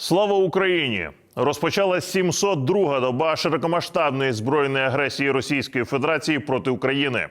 Слава Україні! Розпочалась 702-га доба широкомасштабної збройної агресії Російської Федерації проти України.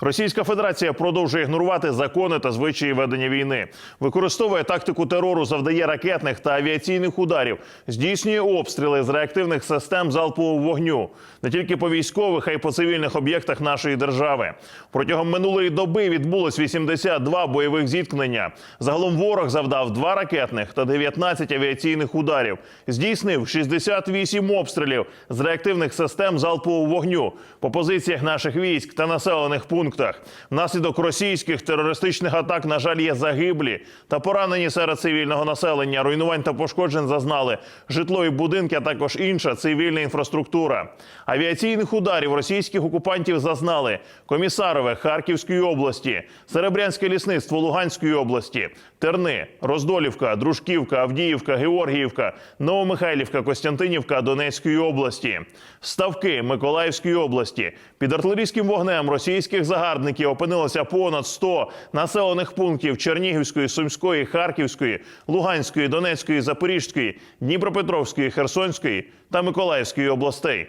Російська Федерація продовжує ігнорувати закони та звичаї ведення війни, використовує тактику терору, завдає ракетних та авіаційних ударів, здійснює обстріли з реактивних систем залпового вогню не тільки по військових, а й по цивільних об'єктах нашої держави. Протягом минулої доби відбулось 82 бойових зіткнення. Загалом ворог завдав 2 ракетних та 19 авіаційних ударів. Здійснив 68 обстрілів з реактивних систем залпового вогню по позиціях наших військ та населених пунктах. Внаслідок російських терористичних атак, на жаль, є загиблі та поранені серед цивільного населення. Руйнувань та пошкоджень зазнали житлові будинки, а також інша цивільна інфраструктура. Авіаційних ударів російських окупантів зазнали Комісарове Харківської області, Серебрянське лісництво Луганської області, Терни, Роздолівка, Дружківка, Авдіївка, Георгіївка, Новомихайлівка, Костянтинівка Донецької області, Ставки Миколаївської області. Під артилерійським вогнем російських загарбників опинилося понад 100 населених пунктів Чернігівської, Сумської, Харківської, Луганської, Донецької, Запорізької, Дніпропетровської, Херсонської та Миколаївської областей.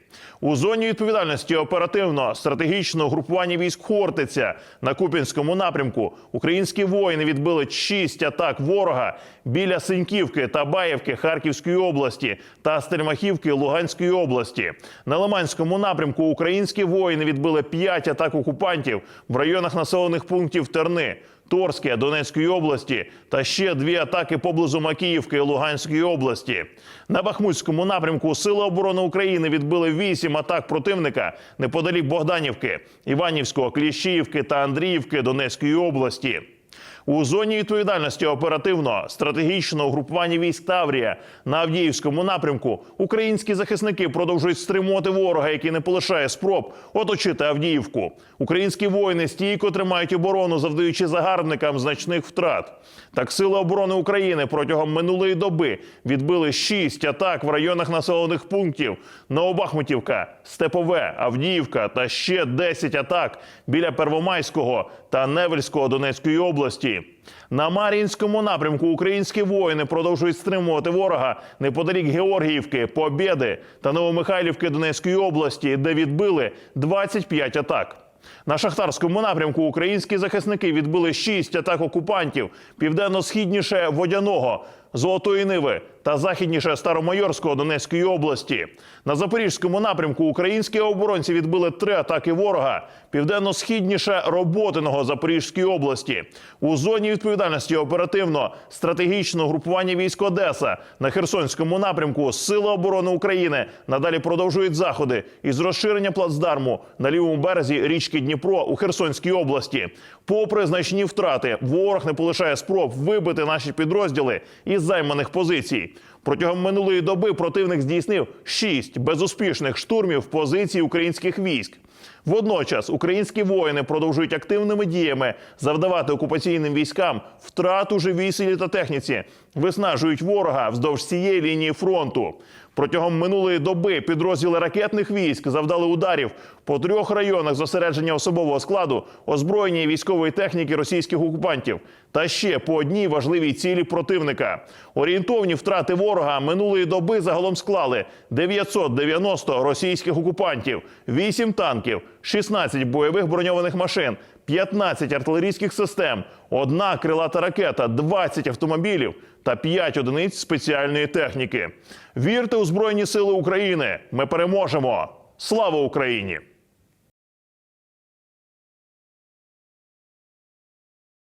У зоні відповідальності оперативно-стратегічного групування військ Хортиця на Купінському напрямку українські воїни відбили шість атак ворога біля Синьківки та Баївки Харківської області та Стельмахівки Луганської області. На Лиманському напрямку українські воїни відбили п'ять атак окупантів в районах населених пунктів Терни. Торське Донецької області та ще дві атаки поблизу Макіївки Луганської області. На Бахмутському напрямку Сили оборони України відбили вісім атак противника неподалік Богданівки, Іванівського, Кліщіївки та Андріївки Донецької області. У зоні відповідальності оперативно стратегічного групування військ Таврія на Авдіївському напрямку українські захисники продовжують стримувати ворога, який не полишає спроб оточити Авдіївку. Українські воїни стійко тримають оборону, завдаючи загарбникам значних втрат. Так сили оборони України протягом минулої доби відбили шість атак в районах населених пунктів: Новобахмутівка, Степове, Авдіївка та ще 10 атак біля Первомайського та Невельського Донецької області. На Мар'їнському напрямку українські воїни продовжують стримувати ворога неподалік Георгіївки, Побєди та Новомихайлівки Донецької області, де відбили 25 атак. На шахтарському напрямку українські захисники відбили 6 атак окупантів південно-східніше Водяного, Золотої Ниви та західніше Старомайорського Донецької області. На запорізькому напрямку українські оборонці відбили три атаки ворога південно-східніше Роботиного Запорізької області. У зоні відповідальності оперативно стратегічного групування військ Одеса на Херсонському напрямку Сили оборони України надалі продовжують заходи із розширення плацдарму на лівому березі річки Дніпро у Херсонській області. Попри значні втрати, ворог не полишає спроб вибити наші підрозділи із займаних позицій. Протягом минулої доби противник здійснив шість безуспішних штурмів позицій українських військ. Водночас українські воїни продовжують активними діями завдавати окупаційним військам втрат у живій силі та техніці, виснажують ворога вздовж цієї лінії фронту. Протягом минулої доби підрозділи ракетних військ завдали ударів по трьох районах зосередження особового складу, озброєння і військової техніки російських окупантів та ще по одній важливій цілі противника. Орієнтовні втрати ворога минулої доби загалом склали 990 російських окупантів, 8 танків, 16 бойових броньованих машин, 15 артилерійських систем, одна крилата ракета, 20 автомобілів та 5 одиниць спеціальної техніки. Вірте у Збройні Сили України! Ми переможемо! Слава Україні!